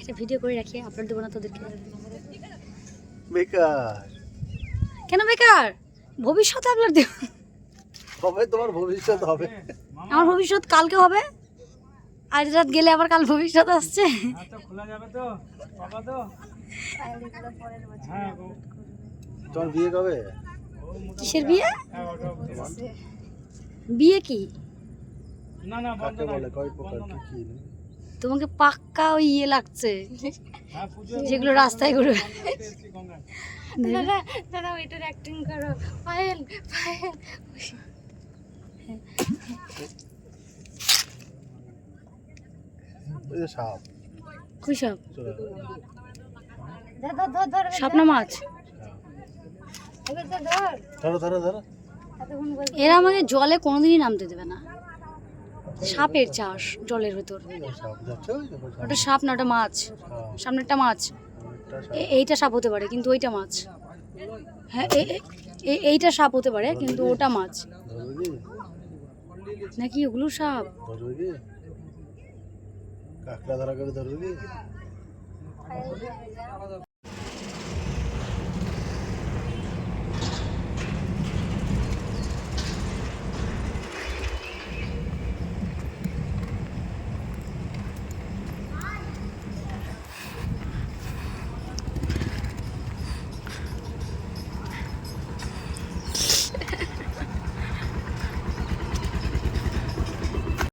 একটা ভিডিও করে রাখি আপলোড দেবো না তোদেরকে। বেকার। কেন বেকার? ভবিষ্যতে আপলোড দেবো। কবে তোমার ভবিষ্যৎ হবে। আমার ভবিষ্যৎ কালকে হবে। আজ রাত গেলে আবার কাল ভবিষ্যৎ আসছে। তোমার বিয়ে কবে? কিসের বিয়ে? বিয়ে কি? কাকে বলে? কয় প্রকার কি কি? তোমাকে পাক্কা ওই ইয়ে লাগছে। যেগুলো রাস্তায় ঘুরে দাদা দাদা ওইটার অ্যাক্টিং করো। পায়েল পায়েল। সাপ। মাছ? এরা আমাকে জলে কোনোদিনই নামতে দেবে না। সাপের চাষ জলের ভেতর। ওটা সাপ না, ওটা মাছ। সামনেরটা মাছ। এইটা সাপ হতে পারে, কিন্তু ওইটা মাছ। হ্যাঁ এইটা সাপ হতে পারে, কিন্তু ওটা মাছ। নাকি ওগুলো সাপ? কাঁকড়া ধরা করে ধরবে?